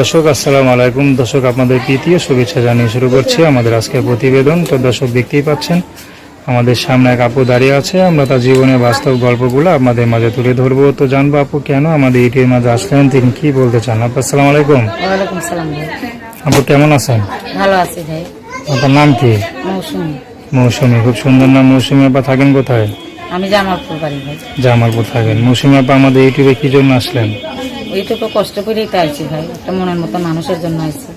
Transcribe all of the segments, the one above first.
দর্শক আসসালামু আলাইকুম। দর্শক আপনাদের তৃতীয় শুভেচ্ছা জানিয়ে শুরু করছি আমাদের আজকের প্রতিবেদন। তো দর্শক দেখতেই পাচ্ছেন আমাদের সামনে এক আপু দাঁড়িয়ে আছে। আমরা তার জীবনের বাস্তব গল্পগুলো আপনাদের মাঝে তুলে ধরবো। তো জানব আপু কেন আমাদের ইটির মাঝে আসলেন? তিনি কি বলতে চান? আপু আসসালাম আলাইকুম। আপু কেমন আছেন? ভালো আছি ভাই। আপনার নাম কি? মৌসুমি খুব সুন্দর নাম। মৌসুমি আপা থাকেন কোথায়? আমি জামালপুর বাড়ি ভাই। জামালপুর থাকেন। মৌসুমি আপা আমাদের ইউটিউবে কি জন্য আসলেন? এইটুকু কষ্ট করেই তো আইছি ভাই একটা মনের মতো মানুষের জন্য আইছি।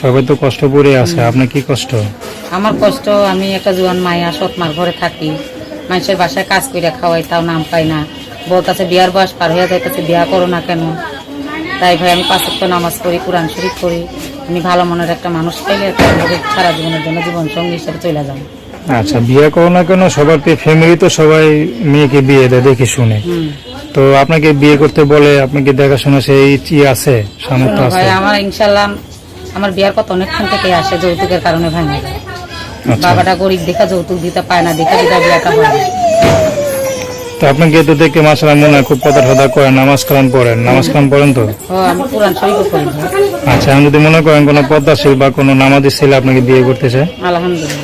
সবাই তো কষ্ট করে আছে আপনার কি কষ্ট? আমার কষ্ট আমি একটা জোয়ান মায়া সৎ মার ঘরে থাকি মানুষের বাসায় কাজ করে খাওয়াই তাও নাম পাই না। বলতেছে বিয়ার বয়স পার হয়ে যাইতেছে বিয়া করো না কেন? তাই ভাই আমি পাঁচ নামাজ পড়ি কোরআন শরীফ করি আমি ভালো মনের একটা মানুষ পাইলে সারা জীবনের জন্য জীবন সঙ্গী হিসেবে চলে যাব। আচ্ছা বিয়ে করো না কেন? সবার ফ্যামিলি তো সবাই মেয়েকে বিয়ে দেয় দেখে শুনে। তো আপনাকে বিয়ে করতে বলে আপনাকে দেখাশোনা সেই ই আছে সামর্থ্য আছে? ভাই আমার ইনশাল্লাহ আমার বিয়ার কত অনেকক্ষণ থেকে আসে যৌতুকের কারণে ভাঙে। আচ্ছা। বাবাটা গরিব দেখা যৌতুক দিতে পায় না দেখা দিতে বিয়াটা হয়। তো আপনাকে তো দেখে মাসালা মনে হয় খুব কথা সদা করেন নামাজ কালাম পড়েন। নামাজ কালাম পড়েন তো? আচ্ছা আমি যদি মনে করেন কোনো পদ্মাশীল বা কোনো নামাজি ছেলে আপনাকে বিয়ে করতে চায়? আলহামদুলিল্লাহ।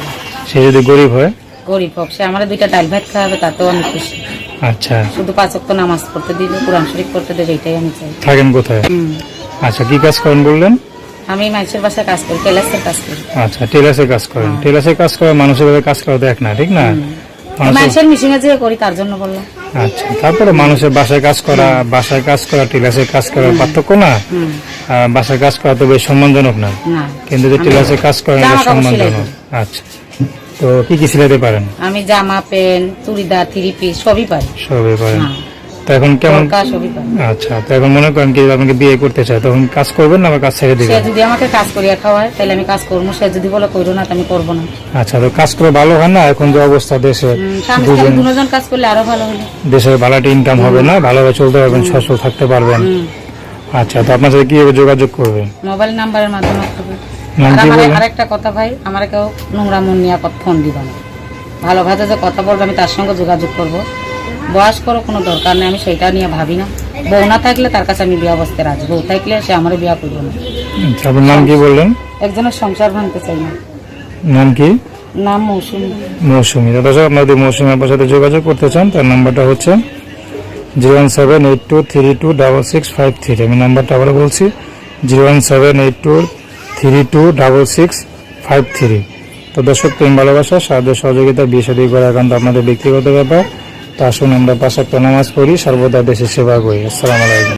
সে যদি গরিব হয়? গরিব হোক সে আমার দুইটা ডাল ভাত খাওয়াবে তাতেও আমি খুশি। আচ্ছা। শুধু পাঁচ ওয়াক্ত নামাজ পড়তে দিবে কোরআন শরীফ পড়তে দেবে এটাই আমি চাই। থাকেন কোথায়? আচ্ছা কি কাজ করেন বললেন? আমি মানুষের বাসায় কাজ করি টেলার্সের কাজ করি। আচ্ছা টেলাসে কাজ করেন। টেলাসে কাজ করে মানুষের ভাবে কাজ করা দেখ না ঠিক না? মানুষের মিশিংয়ে যে করি তার জন্য বললাম। আচ্ছা তারপরে মানুষের বাসায় কাজ করা বাসায় কাজ করা টেলাসে কাজ করার পার্থক্য না? বাসায় কাজ করা তো বেশ সম্মানজনক না? কিন্তু যে টেলাসে কাজ সেলাই সম্মানজনক আচ্ছা। তো কি কি সিলাইতে পারেন? আমি জামা প্যান্ট চুড়িদার থ্রি পিস সবই পারি। সবই পারেন। হ্যাঁ। তো এখন কেমন সবই পারি। আচ্ছা তো এখন মনে করেন কি আপনাকে বিয়ে করতে চায় তখন কাজ করবেন না কাজ ছেড়ে সে যদি আমাকে কাজ করিয়া খাওয়ায় তাহলে আমি কাজ করব। সে যদি বলে করব না আমি করব না। আচ্ছা তো কাজ করে ভালো হয় না এখন যে অবস্থা দেশে দুজন দুজন কাজ করলে আরও ভালো দেশের ভালোটা ইনকাম হবে না ভালোভাবে চলতে পারবেন থাকতে পারবেন। আচ্ছা তো আপনার সাথে কীভাবে যোগাযোগ করবেন? মোবাইল নাম্বারের মাধ্যমে আরেকটা কথা ভাই আমার কেউ নোংরা মন নিয়ে ফোন দিবা না। ভালো ভাবে যে কথা বলব আমি তার সঙ্গে যোগাযোগ করব। বয়স করো কোনো দরকার নেই আমি নিয়ে ভাবি না। বউ না থাকলে তার কাছে আমি বিয়া বসতে রাজি। বউ থাকলে সে আমার বিয়া করব না। আচ্ছা, আপনার নাম কি বললেন? একজনের সংসার ভাঙতে চাই না। নাম কি? নাম মৌসুমী। মৌসুমি। তো দর্শক আপনার যদি মৌসুমি আপনার সাথে যোগাযোগ করতে চান তার নাম্বারটা হচ্ছে zero one seven eight two three two double six five three. আমি নাম্বারটা আবার বলছি zero one seven eight two three two double six five three. তো দর্শক, প্রেম, ভালোবাসা, সাহায্য, সহযোগিতা, বিয়ে সাদী করা একান্ত আপনাদের ব্যক্তিগত ব্যাপার। তা আসুন আমরা পাশাক্ত নামাজ পড়ি, সর্বদা দেশের সেবা করি। আসসালামু আলাইকুম।